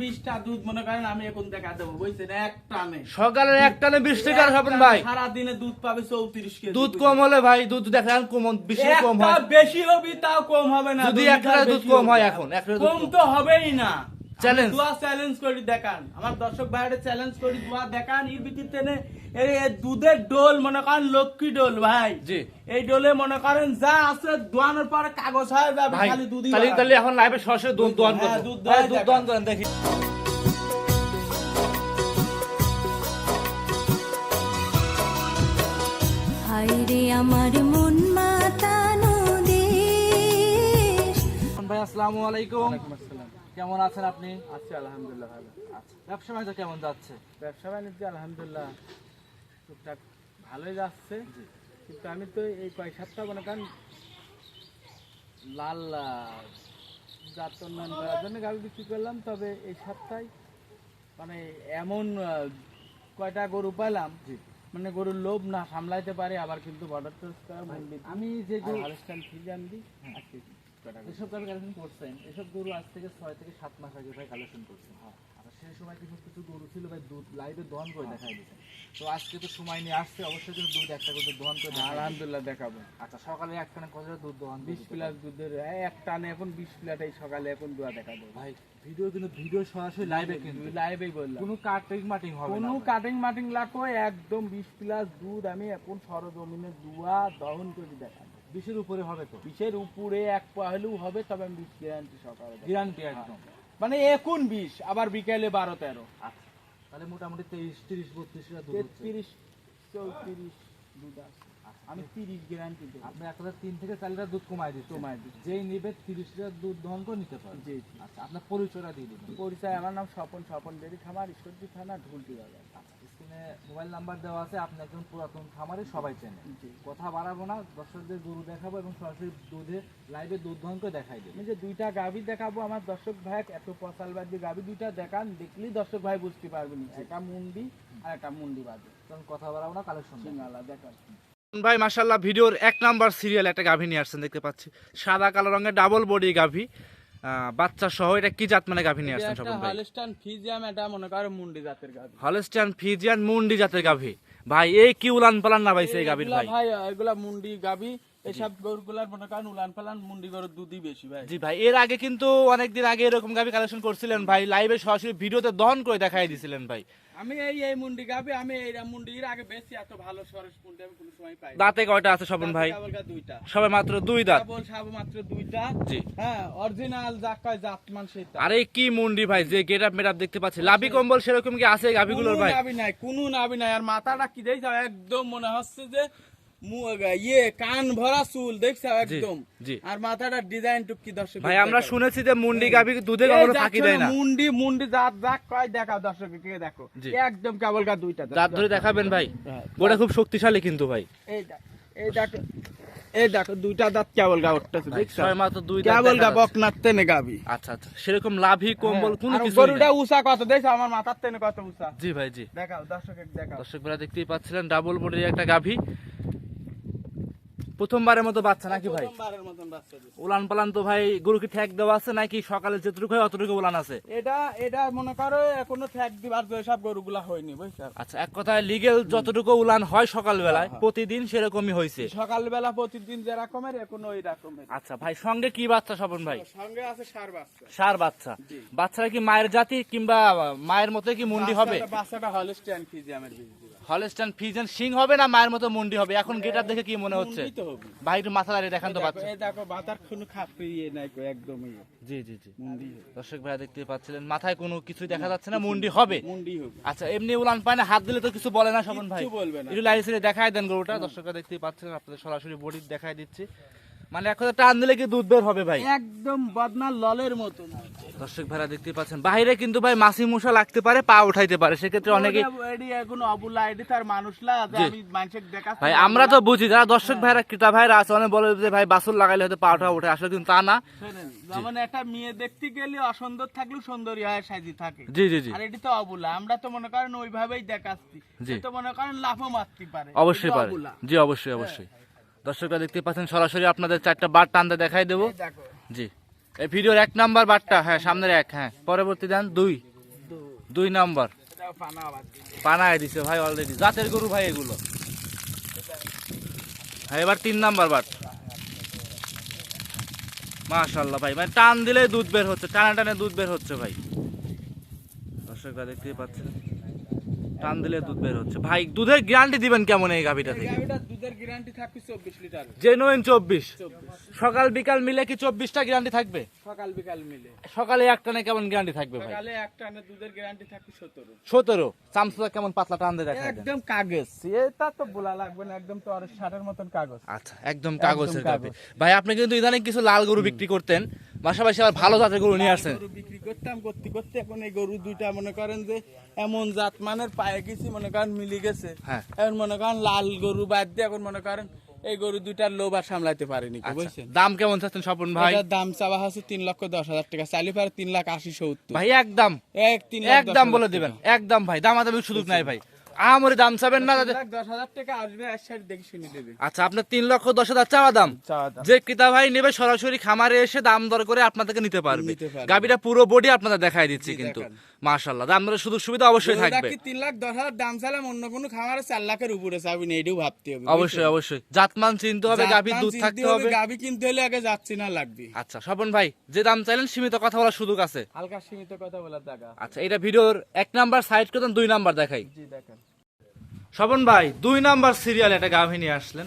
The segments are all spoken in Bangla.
বিশটা দুধ মনে করেন আমি এখন দেখা দেবো বুঝছেন? এক টানে সকালের এক টানে বিশ লিটার স্বপন ভাই। সারাদিনে দুধ পাবে চৌত্রিশ কেজি। দুধ কম হলে ভাই দুধ দেখেন কম বেশি কম হয়। বেশি হবে তাও কম হবে না যদি দুই লিটার দুধ কম হয় এখন, একটা দুধ কম কম। তো হবেই না। Challenge. দোয়া চ্যালেঞ্জ করি দেখান। আমার দর্শক ভাইয়ের চ্যালেঞ্জ করি দোয়া দেখান এর ভিত্তিতে এই দুধের ডোল মনে করেন লক্ষ্মী ডোল ভাই। জি। এই ডোলে মনে করেন যা আছে দোয়ানোর পরে কাগজ হয়ে খালি তাহলে তাহলে এখন লাইভে সরাসরি দুধ হ্যাঁ, দুধ হ্যাঁ, দুধ দেখান। দহন করেন দেখি। হায়রে আমার মন মাতানো দেশ ভাই আসসালামু আলাইকুম। কেমন আছেন আপনি? আচ্ছা আলহামদুলিল্লাহ ভালো। আচ্ছা ব্যবসা বাণিজ্য কেমন যাচ্ছে? ব্যবসা বাণিজ্য আলহামদুলিল্লাহ। টুকটাক ভালোই যাচ্ছে। কিন্তু আমি তো এই কয়েক সপ্তাহ মনে করেন লাল জাত উন্নয়ন করার জন্য গাড়ি বিক্রি করলাম তবে এই সপ্তাহে মানে এমন কয়টা গরু পাইলাম মানে গরুর লোভ না সামলাইতে পারে আবার কিন্তু বর্ডার আমি যে দিই গরু। এসব করছেন। গরু আজ থেকে ছয় থেকে সাত মাস আগে ভাই কালেকশন করছেন। আচ্ছা সেই সময় কিছু কিছু গরু ছিল ভাই দুধ লাইভে দহন করে দেখাই দিচ্ছেন তো আজকে তো সময় নিয়ে আসছে অবশ্যই কিন্তু দুধ একটা করে দহন করে আলহামদুলিল্লাহ দেখাবো। আচ্ছা সকালে একখানে কত দুধ দহন বিশ প্লাস দুধের এক টানে এখন বিশ প্লাট সকালে এখন দুয়া দেখাবো। ভাই ভিডিও কিন্তু ভিডিও সরাসরি লাইভে কিন্তু। লাইভেই বললাম। কোনো কাটিং মাটিং হবে কোনো কাটিং মাটিং লাগো একদম বিশ প্লাস দুধ আমি এখন সরজমিনে দুয়া দহন করে দেখাবো। বিশের উপরে হবে তো? বিশের উপরে এক পা হলেও হবে তবে আমি বিশ গ্যারান্টি সকালে গ্যারান্টি একদম। মানে এখন বিশ আবার বিকেলে বারো তেরো। আচ্ছা তাহলে মোটামুটি তেইশ তিরিশ বত্রিশ। তেত্রিশ চৌত্রিশ দুধ আছে। আমি তিরিশ গ্যারান্টি দেবো আপনি এক হাজার তিন থেকে চার লিটার দুধ কমাই দিচ্ছি কমায় দিচ্ছি। যেই নিবে তিরিশ লিটার দুধ দহন করে নিতে পারে জি আচ্ছা আপনার পরিচয়টা দিয়ে দিন পরিচয় আমার নাম স্বপন স্বপন ডেরি খামার ঈশ্বরজি থানা ঢুলটি বাজার। স্ক্রিনে মোবাইল নাম্বার দেওয়া আছে আপনি একজন পুরাতন খামারে সবাই চেনে। কথা বাড়াবো না দর্শকদের গরু দেখাবো এবং সরাসরি দুধে লাইভে দুধ দহন করে দেখাই দেবো। যে দুইটা গাভি দেখাবো আমার দর্শক ভাই এত পশালবাদ যে গাভি দুইটা দেখান দেখলেই দর্শক ভাই বুঝতে পারবেন। একটা মুন্ডি আর একটা মুন্ডি বাজে। কারণ কথা বাড়াবো না কালেকশন সিঙ্গালা দেখান। ভাই মাশাল্লাহ ভিডিওর এক নাম্বার সিরিয়াল একটা গাভী নিয়ে আসছেন দেখতে পাচ্ছি। সাদা কালো রঙের ডাবল বডি গাভী। বাচ্চা সহ এটা কি জাত মানে গাভী নিয়ে আসছেন একটা ভাই? হলস্টাইন ফিজিয়াম এটা মনে করো মুন্ডি জাতের গাভী। হলস্টাইন ফিজিয়ান মুন্ডি জাতের গাভী। ভাই এই কি উলান পালান না ভাই সেই গাভীর ভাই? ভাই এগুলা মুন্ডি গাভি গরুগুলার মনে করেন উলান পালান মুন্ডি গরুর দুধই বেশি ভাই। জি ভাই এর আগে কিন্তু অনেকদিন আগে এরকম গাভী কালেকশন করছিলেন ভাই লাইভে সরাসরি ভিডিওতে দহন করে দেখাই দিছিলেন ভাই। আমি এই এই মুন্ডি গাভি আমি এই মুন্ডির আগে বেশি এত ভালো সরস মুন্ডি আমি কোনো সময় পাই দাঁতে কয়টা আছে স্বপন ভাই? দুইটা। সবে মাত্র দুই দাঁত। সাব মাত্র দুইটা। জি। হ্যাঁ অরিজিনাল যা কয় জাতমান সেটা আরে কি মুন্ডি ভাই যে গেট আপ মেট দেখতে পাচ্ছি। লাভি কম্বল সেরকম কি আছে গাভীগুলোর কোনো ভাই? নাবি নাই কোনো নাবি নাই। আর মাথাটা কি দেখছ একদম মনে হচ্ছে যে ইয়ে কান ভরা চুল দেখছ? একদম। আর মাথাটা ডিজাইন টুক দর্শক ভাই আমরা শুনেছি যে মুন্ডি গাভী দুধে এই কখনো ফাঁকি দেয় না। মুন্ডি মুন্ডি জাত জাক কয় দেখাও দর্শক কে দেখো। একদম কেবল গা দুইটা দাঁত ধরে দেখাবেন ভাই। গোটা খুব শক্তিশালী কিন্তু ভাই। এই এই দেখো এই দেখো দুইটা দাঁত কেবল গা উঠতেছে দেখছ? ছয় মাত্র দুই দাঁত কেবল গা বক নাতে নে গাবি আচ্ছা আচ্ছা সেরকম লাভি কম্বল কোনো হ্যাঁ। কিছু গরুটা উষা কত দেখছ? আমার মাথার তেনে কত উষা জি ভাই জি। দেখাও দর্শক দেখাও। দর্শক ভাইরা দেখতেই পাচ্ছিলেন ডাবল বডির একটা গাভী। প্রথমবারের মতো বাচ্চা নাকি ভাই। উলান পালান তো ভাই গরু কি ঠেক দেওয়া আছে নাকি সকালে যেটুকু হয় অতটুকু উলান আছে? এটা এটা মনে করো এখনও ঠেক দিবার সব গরুগুলা হয়নি বুঝছ? আচ্ছা এক কথায় লিগেল যতটুকু উলান হয় সকাল বেলায় প্রতিদিন সেরকমই হয়েছে সকালবেলা প্রতিদিন যে রকমের এখন ওই রকমের আচ্ছা ভাই সঙ্গে কি বাচ্চা স্বপন ভাই? সঙ্গে আছে সার বাচ্চা। সার বাচ্চা। বাচ্চারা কি মায়ের জাতি কিংবা মায়ের মতো কি মুন্ডি হবে? বাচ্চাটা- হলস্টিয়ান ফিজিয়ামের বীজ। হলস্টান ফিজেন সিং হবে না মায়ের মতো মুন্ডি হবে? এখন দেখে কি মনে হচ্ছে? মুন্ডি ভাই একটু মাথা দাঁড়িয়ে দেখান তো দেখো, বাতার কোনো নাই একদমই জি জি জি। মুন্ডি দর্শক ভাই দেখতে পাচ্ছিলেন মাথায় কোনো কিছু দেখা যাচ্ছে না মুন্ডি হবে। মুন্ডি হবে। আচ্ছা এমনি উলান পায় না হাত দিলে তো কিছু বলে না স্বপন ভাই। কিচ্ছু বলবে না। একটু লাইসেন্সে দেখাই দেন গরুটা দর্শকরা দেখতেই পাচ্ছেন আপনাদের সরাসরি বডি দেখাই দিচ্ছি। মানে এখন টান দিলে কি দুধ বের হবে ভাই? একদম বদনা ললের মতন। দর্শক ভাইরা দেখতে পাচ্ছেন বাইরে কিন্তু ভাই মাসি মশা লাগতে পারে পা উঠাইতে পারে। সেক্ষেত্রে অনেকে ভাই আমরা তো বুঝি যারা দর্শক ভাইরা ক্রেতা ভাইরা আছে অনেক বলে যে ভাই বাসুর লাগাইলে হয়তো পা উঠা উঠে আসলে কিন্তু তা না। যেমন একটা মেয়ে দেখতে গেলে অসুন্দর থাকলেও সুন্দরী হয় সাজি থাকে। জি জি জি। আর এটি তো অবুলা আমরা তো মনে করেন ওইভাবেই দেখাচ্ছি। তো মনে করেন লাফও মারতে পারে অবশ্যই এটি পারে। জি অবশ্যই অবশ্যই। দর্শকরা দেখতে পাচ্ছেন সরাসরি আপনাদের চারটা বার টানতে দেখাই দেবো। জি। এই ভিডিওর এক নাম্বার বারটা হ্যাঁ সামনের এক হ্যাঁ। পরবর্তী দেন দুই। দুই নাম্বার। পানায় দিছে ভাই অলরেডি জাতের গরু ভাই এগুলো। হ্যাঁ এবার তিন নাম্বার বাট মাশাল্লাহ ভাই মানে টান দিলে দুধ বের হচ্ছে টানা টানে দুধ বের হচ্ছে ভাই। দর্শকরা দেখতেই পাচ্ছেন। টান দিলে দুধ বের হচ্ছে। ভাই দুধের গ্যারান্টি দিবেন কেমন এই গাভিটা থেকে? দুধের গ্যারান্টি থাকবে চব্বিশ লিটার। জেনুইন চব্বিশ। সকাল বিকাল মিলে কি চব্বিশটা গ্যারান্টি থাকবে? সকাল বিকাল মিলে। সকালে এক টানে কেমন গ্যারান্টি থাকবে ভাই? সকালে এক টানে দুধের গ্যারান্টি থাকবে সতেরো। সতেরো। চামচুটা কেমন পাতলা টান দিয়ে দেখা একদম কাগজ। এটা তো বলা লাগবে না একদম তো আর ষাটের মতন কাগজ। আচ্ছা একদম কাগজের গাভি। ভাই আপনি কিন্তু ইদানিং কিছু লাল গরু বিক্রি করতেন। পাশাপাশি আবার ভালো জাতের গরু নিয়ে আসছেন বিক্রি করতাম করতে করতে এখন এই গরু দুইটা মনে করেন যে এমন জাত মানের পায়ে গেছি মনে করেন মিলি গেছে। হ্যাঁ। এখন মনে করেন লাল গরু বাদ দিয়ে এখন মনে করেন এই গরু দুইটার লোভ আর সামলাইতে পারিনি আচ্ছা, বুঝছেন? দাম কেমন চাচ্ছেন স্বপন ভাই? এটার দাম চাওয়া হচ্ছে তিন লক্ষ দশ হাজার টাকা চালি পারে তিন লাখ আশি সত্তর। ভাই একদম। এক তিন একদম বলে। দিবেন। একদম ভাই দাম আদামি সুযোগ নাই ভাই। আমারই দাম চাবেন না দশ হাজার টাকা আসবে দেখে শুনে দেবে আচ্ছা আপনার তিন লক্ষ দশ হাজার চাওয়া দাম। যে ক্রেতা ভাই নেবে সরাসরি খামারে এসে দাম দর করে আপনাদেরকে নিতে পারবে। গাবিটা পুরো বডি আপনাদের দেখাই দিচ্ছি কিন্তু। মাশাল্লাহ দাম দরের সুযোগ সুবিধা অবশ্যই থাকবে। কি তিন লাখ দশ হাজার দাম চালাম অন্য কোনো খামারে চার লাখের উপরে চাবি না এটাও ভাবতে হবে অবশ্যই অবশ্যই। জাতমান চিনতে হবে গাভীর দুধ থাকতে হবে গাবি কিনতে হলে আগে যাচ্ছি না লাগবে। আচ্ছা স্বপন ভাই যে দাম চাইলেন সীমিত কথা বলার সুযোগ আছে। হালকা সীমিত কথা বলার জায়গা আচ্ছা এটা ভিডিওর এক নাম্বার সাইড করতেন দুই নাম্বার দেখাই। জি দেখেন। স্বপন ভাই, দুই নাম্বার সিরিয়াল একটা গাভী নিয়ে আসলেন।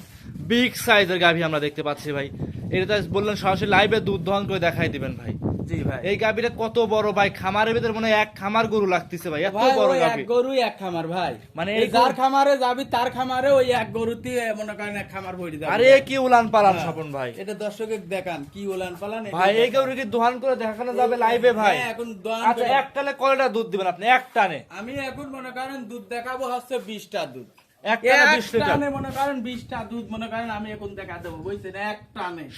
বিগ সাইজের গাভী আমরা দেখতে পাচ্ছি ভাই। এটা বললেন সরাসরি লাইভে দুধ দহন করে দেখাই দিবেন ভাই। জি ভাই। এই গাভীটা কত বড় ভাই? খামারের ভিতরে মনে এক খামার গরু লাগতেছে ভাই এত বড় গাভী। গরু এক খামার ভাই। মানে এই যার খামারে যাবি তার খামারে ওই এক গরুতে মনে করেন এক খামার ভরি যাবে। আরে কি উলান পালান স্বপন ভাই? এটা দর্শকে দেখান কি উলান পালান ভাই এই গরু কি দোহান করে দেখানো যাবে লাইভে ভাই। হ্যাঁ, এখন দোয়ান আচ্ছা করে- এক টানে কয়টা দুধ দিবেন আপনি? এক টানে আমি এখন মনে করেন দুধ দেখাবো হচ্ছে বিশটা দুধ।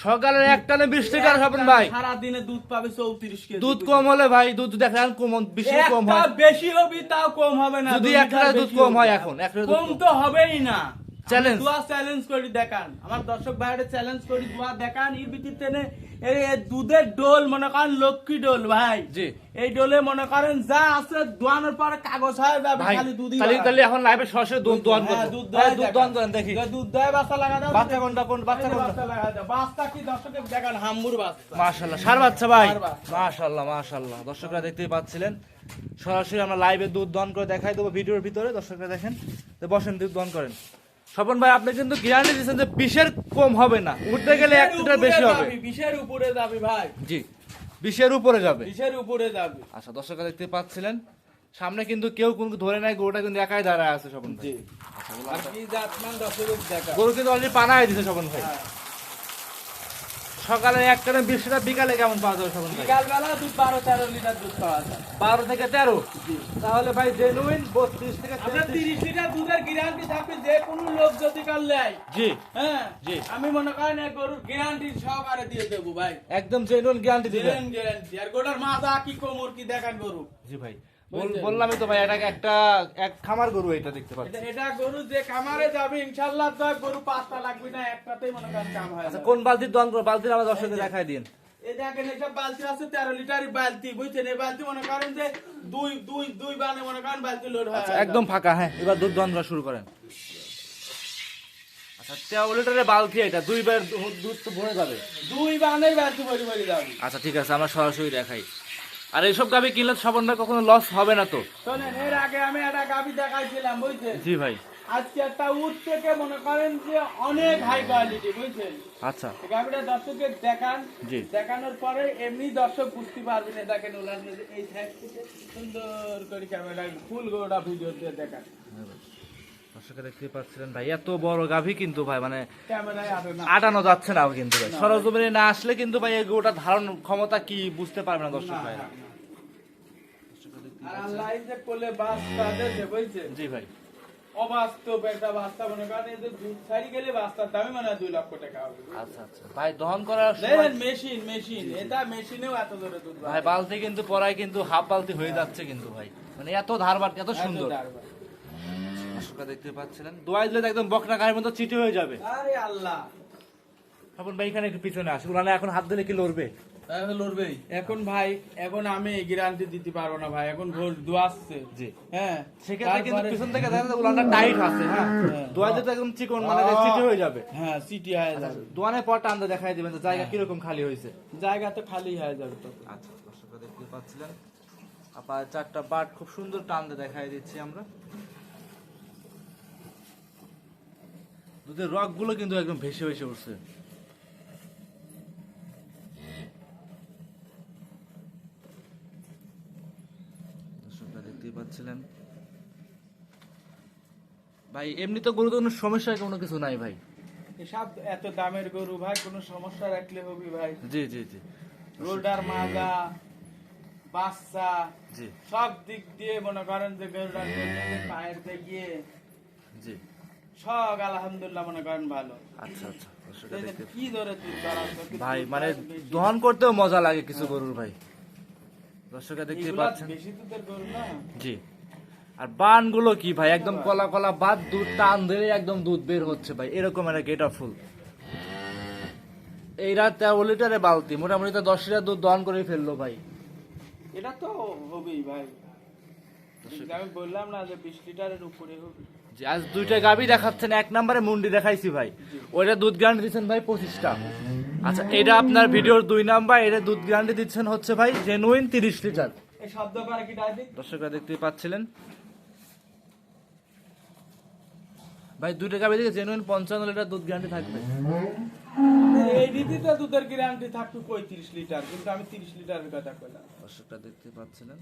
সকালের এক টানে বিশ লিটার স্বপন ভাই। সারাদিনে দুধ পাবে চৌত্রিশ কেজি দুধ কম হলে ভাই দুধ দেখেন কম বেশি কম হয়। বেশি হবে তাও কম হবে না যদি এক দুধ কম হয় এখন, কম। তো হবেই না। Challenge. দোয়া চ্যালেঞ্জ করি দেখান। আমার দর্শক ভাইরে চ্যালেঞ্জ করি দোয়া দেখান। এর ভিত্তিতে এই এই দুধের ডোল মনে করেন লক্ষ্মী ডোল ভাই। জি। এই ডোলে মনে করেন যা আছে দোয়ানোর পরে কাগজ হয়ে যাবে খালি দুধই তাহলে তাহলে এখন লাইভে সরাসরি দুধ দোয়ান হ্যাঁ, দুধ ভাই, দোয়াই দুধ দেখান। দোয়ান করেন দেখি। দুধ দয় বাচ্চা লাগা দাও বাচ্চা কোনটা কোন বাচ্চা কোনটা? লাগা দাও বাচ্চা কি দর্শকের দেখান হাম্বুর বাচ্চা। মাশাল্লাহ সার বাচ্চা ভাই। ষাঁড় বাচ্চা। মাশাল্লাহ মাশাল্লাহ দর্শকরা দেখতেই পাচ্ছিলেন। সরাসরি আমরা লাইভে দুধ দন করে দেখাই দেবো ভিডিওর ভিতরে। দর্শকরা দেখেন বসেন দুধ দন করেন। স্বপন ভাই আপনি কিন্তু গ্যারান্টি দিচ্ছেন যে বিশের কম হবে না। উঠতে গেলে এক লিটার বেশি হবে। বিশের উপরে যাবে ভাই। জি বিশের উপরে যাবে। বিশের উপরে যাবে আচ্ছা দর্শকরা দেখতে পাচ্ছিলেন সামনে কিন্তু কেউ কোন ধরে নাই গরুটা কিন্তু একাই দাঁড়ায় আছে স্বপন ভাই। আর কি জাতমান দর্শক দেখা গরু কিন্তু অলরেডি পানায় দিছে স্বপন ভাই। হ্যাঁ। সকালে একটা না বিশ লিটার বিকালে কেমন পাওয়া যাবে ভাই বিকালবেলা দুধ বারো তেরো লিটার দুধ পাওয়া যায়। বারো থেকে তেরো? তাহলে ভাই জেনুইন বত্রিশ থেকে আপনার 33 তিরিশ লিটার দুধের গ্যারান্টি থাকবে যে কোনো লোক যদি কাল নেয়। জি। হ্যাঁ? জি। আমি মনে করেন এক গরুর গ্যারান্টি সহকারে দিয়ে দেবো ভাই। একদম জেনুইন গ্যারান্টি দিবেন। গ্যারান্টি আর গোটার মাথা কি কোমর কি দেখান গরু। জি ভাই? বললামই তো ভাই এটা একটা এক খামার গরু এটা দেখতে পাচ্ছি। এটা গরু যে খামারে যাবে ইনশাল্লাহ তো গরু পাঁচটা লাগবে না একটাতেই মনে করেন কাম হয় আচ্ছা কোন বালতির দন করো? বালতির আমার দর্শকদের দেখাই দিন। এই দেখেন এসব বালতি আছে তেরো লিটার বালতি বুঝছেন? এই বালতি মনে করেন যে দুই দুই দুই বানে মনে করেন বালতি লোড হয়। আচ্ছা একদম ফাঁকা হ্যাঁ এবার দুধ দন করা শুরু করেন। আচ্ছা তেরো লিটারের বালতি এটা দুইবার দুধ তো ভরে যাবে। দুই বানের বালতি ভরি ভরি যাবে। আচ্ছা ঠিক আছে আমরা সরাসরি দেখাই। আর এইসব গাবি কিনলে ভাই কখনো লস হবে না তো। শোনেন এর আগে আমি একটা গাভি দেখাইছিলাম বুঝছেন? জি ভাই। আজকে একটা উট থেকে মনে করেন যে অনেক হাই কোয়ালিটি বুঝছেন? আচ্ছা। এই গাভিটা দর্শকের দেখান। জি। দেখানোর পরে এমনি দর্শক বুঝতে পারবেন না দেখেন মধ্যে এই সাইড থেকে সুন্দর করে ক্যামেরা ফুল গোটা ভিডিও দিয়ে দেখান। দর্শকে দেখতে পাচ্ছিলেন ভাই এত বড় গাভি কিন্তু ভাই মানে আটানো যাচ্ছে না কিন্তু ভাই। সরজমিনে না আসলে কিন্তু ভাই এই গরুটা ধারণ ক্ষমতা কি বুঝতে পারবে না দর্শক ভাই? আর আল্লাহ এই যে কোলে বাচ্চা দেশে বুঝছেন? জি ভাই। অবাস্তব একটা বাচ্চা মনে করেন এই দুধ ছাড়ি গেলে বাচ্চার দামই মানে হয় দুই লক্ষ টাকা হবে আচ্ছা আচ্ছা। ভাই দহন করার দেখেন মেশিন মেশিন এটা মেশিনেও এত দুধ ভাই বালতি কিন্তু পরায় কিন্তু হাফ বালতি হয়ে যাচ্ছে কিন্তু ভাই। মানে এত ধারবার এত সুন্দর। দর্শকরা দেখতে পাচ্ছিলেন। দোয়াই দিলে একদম বকনা গায়ের মতো চিঠি হয়ে যাবে। আরে আল্লাহ। তখন ভাই এখানে একটু পিছনে আসে উলানে এখন হাত দিলে কি লড়বে? তাহলে লড়বেই। এখন ভাই এখন আমি গ্যারান্টি দিতে পারব না ভাই এখন ঘোষ দুয়াচ্ছে জি। হ্যাঁ সেক্ষেত্রে কিন্তু পিছন থেকে দেখা উলানটা টাইট আছে হ্যাঁ? হ্যাঁ। দোয়াতে একদম চিকন মানে চিটে হয়ে যাবে। হ্যাঁ সিটি হয়ে যাবে। দোয়ানের পর টানতে দেখাই দিবেন জায়গা কীরকম খালি হয়েছে? জায়গা তো খালি হয়ে যাবে তো। আচ্ছা দর্শকরা দেখতে পাচ্ছিলেন। আপার চারটা বাট খুব সুন্দর টানতে দেখাই দিচ্ছি আমরা। দুধের রকগুলো কিন্তু একদম ভেসে ভেসে উঠছে। দর্শকরা দেখতেই পাচ্ছিলেন। ভাই এমনি তো গরু কোনো সমস্যা কোনো কিছু নাই ভাই। এসব এত দামের গরু ভাই কোনো সমস্যা রাখলে হবে ভাই। জি জি জি। রোডার মাজা বাচ্চা জি। সব দিক দিয়ে মনে করেন যে গরুটার মধ্যে পায়ের দিয়ে জি। সব আলহামদুলিল্লাহ মনে করেন ভালো। আচ্ছা আচ্ছা কি ধরে ভাই মানে দহন করতেও মজা লাগে কিছু গরুর ভাই। দর্শকরা দেখতে পাচ্ছেন? জি। আর বানগুলো কি ভাই? একদম কলা কলা বাদ দুধ টান দিলে একদম দুধ বের হচ্ছে ভাই। এরকম একটা গেটা ফুল এই রাত তেরো লিটারে বালতি মোটামুটি তো দশ লিটার দুধ দহন করে ফেলল ভাই। এটা তো হবেই ভাই। আমি বললাম না যে বিশ লিটারের উপরে হবে। আজ দুইটা গাবি দেখাচ্ছেন এক নম্বরে মুন্ডি দেখাইছি ভাই। ওইটা দুধ গ্যারান্টি দিচ্ছেন ভাই পঁচিশটা। আচ্ছা এটা আপনার ভিডিওর দুই নাম্বার এটা দুধ গ্যারান্টি দিচ্ছেন হচ্ছে ভাই জেনুইন তিরিশ লিটার। দর্শকরা দেখতেই পাচ্ছিলেন। ভাই দুইটা গাবি থেকে জেনুইন পঞ্চান্ন লিটার দুধ গ্যারান্টি থাকবে। এই দিদিতে দুধের গ্যারান্টি থাকতো পঁয়ত্রিশ লিটার কিন্তু আমি তিরিশ লিটারের কথা কইলাম। দর্শকরা দেখতে পাচ্ছিলেন।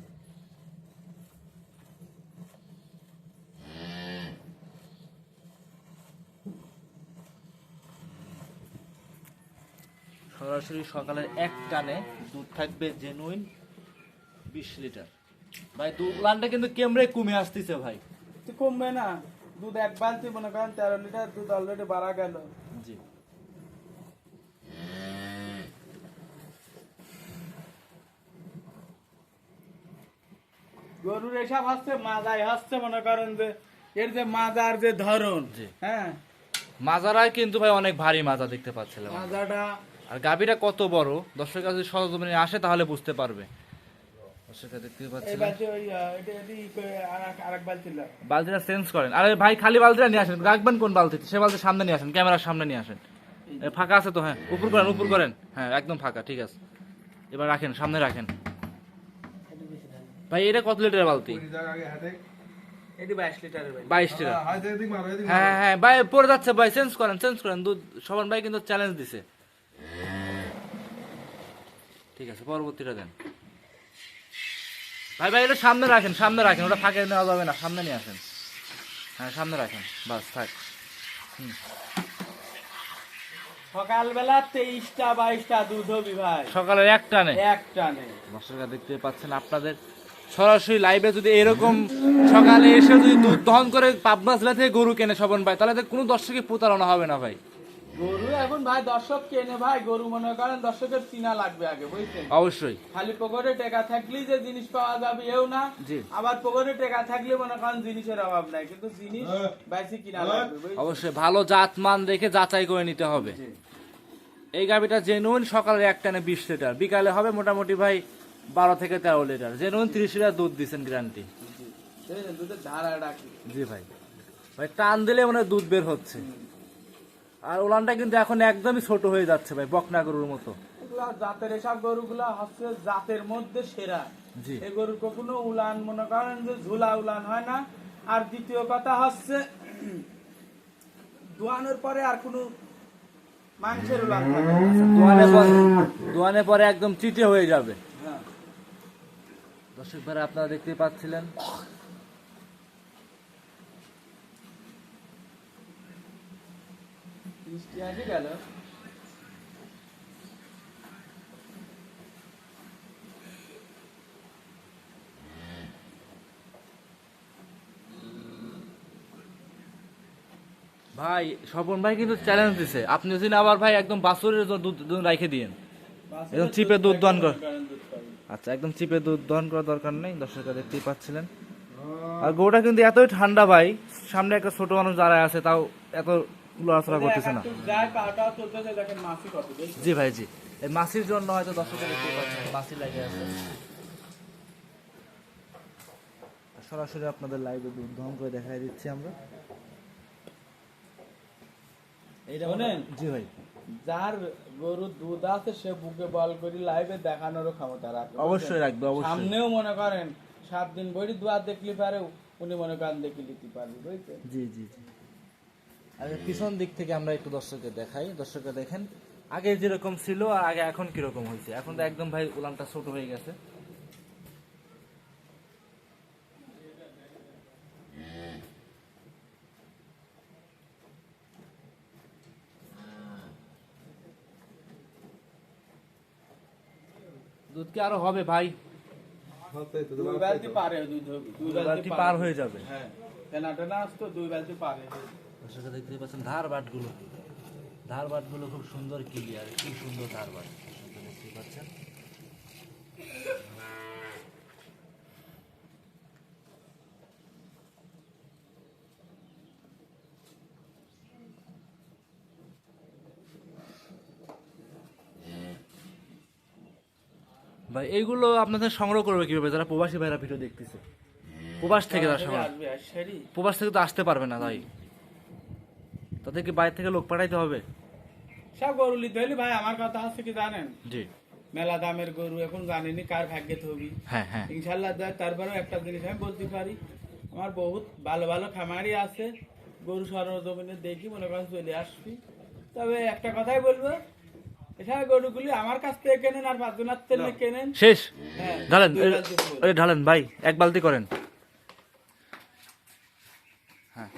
সরাসরি সকালের এক টানে দুধ থাকবে জেনুইন বিশ লিটার ভাই দুধ লানটা কিন্তু কেমরে কমে আসতেছে ভাই? কমবে না। দুধ এক বালতি মনে করেন তেরো লিটার দুধ অলরেডি বাড়া গেল। জি। গরুর এসব হচ্ছে মাজাই হচ্ছে মনে করেন যে এর যে মাজার যে ধরন। হ্যাঁ। মাজারায় কিন্তু ভাই অনেক ভারী মাজা দেখতে পাচ্ছিলাম মাজাটা আর গাভীটা কত বড় দর্শক যদি সরজমিনে আসে তাহলে বুঝতে পারবে। বালতিটা চেঞ্জ করেন আরে ভাই খালি বালতিটা নিয়ে আসেন রাখবেন কোন বালতিতে সে বালতি সামনে নিয়ে আসেন ক্যামেরার সামনে নিয়ে আসেন ফাঁকা আছে তো হ্যাঁ উপর করেন উপর করেন হ্যাঁ একদম ফাঁকা ঠিক আছে এবার রাখেন সামনে রাখেন ভাই এটা কত লিটারের বালতি বাইশ লিটার হ্যাঁ হ্যাঁ হ্যাঁ ভাই পড়ে যাচ্ছে ভাই চেঞ্জ করেন চেঞ্জ করেন দুধ সবন ভাই কিন্তু চ্যালেঞ্জ দিছে ঠিক আছে পরবর্তীটা দেন। ভাই ভাই এটা সামনে রাখেন সামনে রাখেন ওটা ফাঁকে নেওয়া যাবে না সামনে নিয়ে আসেন। হ্যাঁ সামনে রাখেন বাস থাক। সকালবেলা তেইশটা বাইশটা দুধ হবি ভাই। সকালের এক টানে? এক টানে। দর্শকরা দেখতে পাচ্ছেন আপনাদের সরাসরি লাইভে যদি এরকম সকালে এসে যদি দুধ দহন করে পাবনা জেলা থেকে গরু কেনে সবন ভাই তাহলে তো কোনো দর্শকের প্রতারণা হবে না ভাই। গরু এখন ভাই দর্শক কেনে ভাই গরু মনে করেন দর্শকের চিনা লাগবে আগে বুঝছেন? অবশ্যই। খালি পকেটে টাকা থাকলেই যে জিনিস পাওয়া যাবে এও না। জি। আবার পকেটে টাকা থাকলে মনে করেন জিনিসের অভাব নাই কিন্তু জিনিস বাইসি কিনা লাগবে অবশ্যই ভালো জাত মান দেখে যাচাই করে নিতে হবে। এই গাভিটা জেনুইন সকালে এক টানে বিশ লিটার বিকালে হবে মোটামুটি ভাই বারো থেকে তেরো লিটার। জেনুইন ত্রিশ লিটার দুধ দিচ্ছেন গ্যারান্টি জি। দুধের ধারা ডাকি জি ভাই। ভাই টান দিলে মানে দুধ বের হচ্ছে। আর ওলানটা কিন্তু এখন একদমই ছোট হয়ে যাচ্ছে ভাই বকনা গরুর মতো। জাতের এসব গরুগুলা হচ্ছে জাতের মধ্যে সেরা। এই গরুর কখনো উলান মনে করেন যে ঝুলা উলান হয় না। আর দ্বিতীয় কথা হচ্ছে দোয়ানোর পরে আর কোনো মাংসের উলান। দোয়ানে পরে দোয়ানে পরে একদম চিটে হয়ে যাবে। হ্যাঁ। দর্শক ভাই আপনারা দেখতে পাচ্ছিলেন বৃষ্টি আসে গেল ভাই স্বপন ভাই কিন্তু চ্যালেঞ্জ দিছে। আপনি যদি আবার ভাই একদম বাছুরের দুধ রেখে দিয়েন। একদম চিপে দুধ দহন কর। আচ্ছা একদম চিপে দুধ দহন করার দরকার নেই দর্শকরা দেখতেই পাচ্ছিলেন। আর গরুটা কিন্তু এতই ঠান্ডা ভাই সামনে একটা ছোট মানুষ দাঁড়ায় আছে তাও এত করতেছে না। জি ভাই জি। এই জন্য হয়তো দর্শকের লাগে আছে সরাসরি আপনাদের লাইভে করে দেখাই দিচ্ছি আমরা। এইটা? জি ভাই। যার গরুর দুধ আছে সে বুকে বল করি লাইভে দেখানোরও ক্ষমতা রাখে অবশ্যই রাখবে অবশ্যই। সামনেও মনে করেন সাত দিন বড়ি দুয়ার দেখলি পারে উনি মনে করেন দেখে নিতে পারবে বুঝছেন? জি জি জি। আর পিছন দিক থেকে আমরা একটু দর্শককে দেখাই। দর্শককে দেখেন আগে যেরকম ছিল আর আগে এখন কীরকম হয়েছে। এখন তো একদম ভাই উলানটা ছোট হয়ে গেছে। দুধ কি আরও হবে ভাই? দুই বালতি পারে দুধ হবে দুই বালতি পার হয়ে যাবে। হ্যাঁ টেনা টেনা আসতো দুই বালতি পারে। দর্শকরা দেখতে পাচ্ছেন ধার বাটগুলো। ধার বাটগুলো খুব সুন্দর ক্লিয়ার খুব সুন্দর ধার বাট। দেখতে পাচ্ছেন। ভাই এইগুলো আপনাদের সংগ্রহ করবে কীভাবে? যারা প্রবাসী ভাইরা ভিডিও দেখতেছে। প্রবাস থেকে তারা সংগ্রহ প্রবাস থেকে তো আসতে পারবে না তাই। তাদের কি বাইরে থেকে লোক পাঠাইতে হবে। সব গরু নিতে হলে ভাই আমার কথা আছে কি জানেন? জি। মেলা দামের গরু এখন জানেনি কার ভাগ্যে থবি হ্যাঁ হ্যাঁ। ইনশাল্লাহ তারপরেও একটা জিনিস আমি বলতে পারি আমার বহুত ভালো ভালো খামারি আছে। গরু সরজমিনে দেখি মনে করেন চলে আসবি তবে একটা কথাই বলব এছাড়া গরুগুলি আমার কাছ থেকে কেনেন আর পাঁচজনের তেলে কেনেন? শেষ। হ্যাঁ ঢালেন ঢালেন ভাই এক বালতি করেন। হ্যাঁ।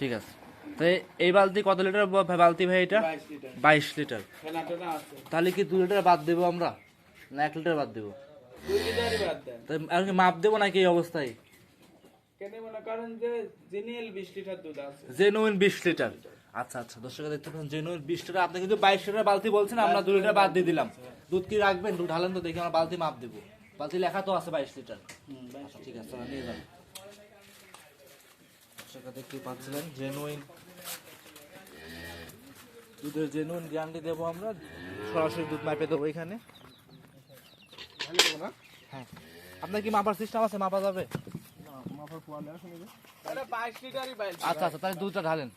ঠিক আছে। তো এই বালতি কত লিটার বালতি ভাই এটা? বাইশ লিটার। তাহলে কি দু লিটার বাদ দেবো আমরা? না এক লিটার বাদ দেবো? আর কি মাপ দেবো নাকি এই অবস্থায়? জেনুইন বিশ লিটার আচ্ছা আচ্ছা দর্শক দেখতে পাচ্ছেন জেনুইন বিশ লিটার। আপনি কিন্তু বাইশ লিটার বালতি বলছেন আমরা দু লিটার বাদ দিয়ে দিলাম। দুধ কি রাখবেন? দুধ ঢালেন তো দেখি আমরা বালতি মাপ দেবো। বালতি লেখা তো আছে বাইশ লিটার। আচ্ছা, ঠিক আছে নিয়ে যান। সেটা দেখতে পাচ্ছিলেন জেনুইন দুধের যে নুন গ্যারান্টি দেবো আমরা সরাসরি দুধ মাপে দেবো এখানে। হ্যাঁ। আপনার কি মাপার সিস্টেম আছে? মাপা যাবে? আচ্ছা আচ্ছা তাহলে দুধটা ঢালেন।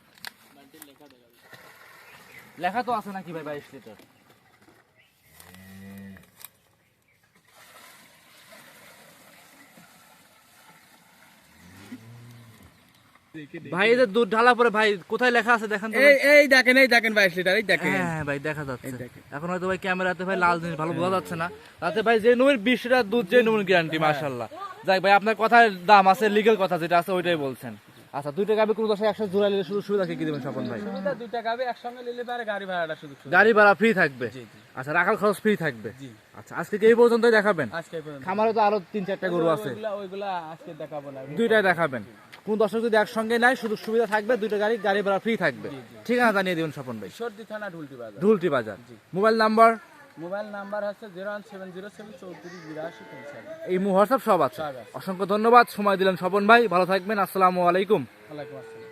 লেখা তো আছে নাকি ভাই বাইশ লিটার? ভাই এই যে দুধ ঢালা পরে ভাই কোথায় লেখা আছে দেখেন এই এই দেখেন এই দেখেন বাইশ লিটার এই দেখেন। হ্যাঁ ভাই দেখা যাচ্ছে। এখন হয়তো ভাই ক্যামেরাতে ভাই লাল জিনিস ভালো বোঝা যাচ্ছে না। তাতে ভাই যে নুমের বিশ লিটার দুধ যে নুমের গ্যারান্টি মাশাল্লাহ যাক ভাই আপনার কথার দাম আছে লিগেল কথা যেটা আছে ওইটাই বলছেন। আচ্ছা দুইটা গাবে কোনো দশে একশো জোড়া নিলে শুধু সুবিধা কি দেবেন স্বপন ভাই? দুইটা গাবে একসঙ্গে নিলে পারে গাড়ি ভাড়াটা শুধু শুধু। গাড়ি ভাড়া ফ্রি থাকবে। আচ্ছা রাখাল খরচ ফ্রি থাকবে? জি। আচ্ছা আজকে এই পর্যন্তই দেখাবেন? আজকে। খামারে তো আরও তিন চারটা গরু আছে। ওইগুলা ওইগুলা আজকে দেখাবো না। দুইটাই দেখাবেন? কোন দর্শক যদি একসঙ্গে নাই শুধু সুবিধা থাকবে দুইটা গাড়ি গাড়ি ভাড়া ফ্রি থাকবে। ঠিকানা জানিয়ে দিবেন স্বপন ভাই। সর্দি থানা ঢুলটি বাজার। ঢুলটি বাজার। Mobile number? মোবাইল নাম্বার হচ্ছে zero one seven zero seven চৌত্রিশ বিরাশি এই হোয়াটসঅ্যাপ সব আছে। সব আছে। অসংখ্য ধন্যবাদ। সময় দিলেন স্বপন ভাই। ভালো থাকবেন। আসসালামু আলাইকুম। ওয়ালাইকুম আসসালাম।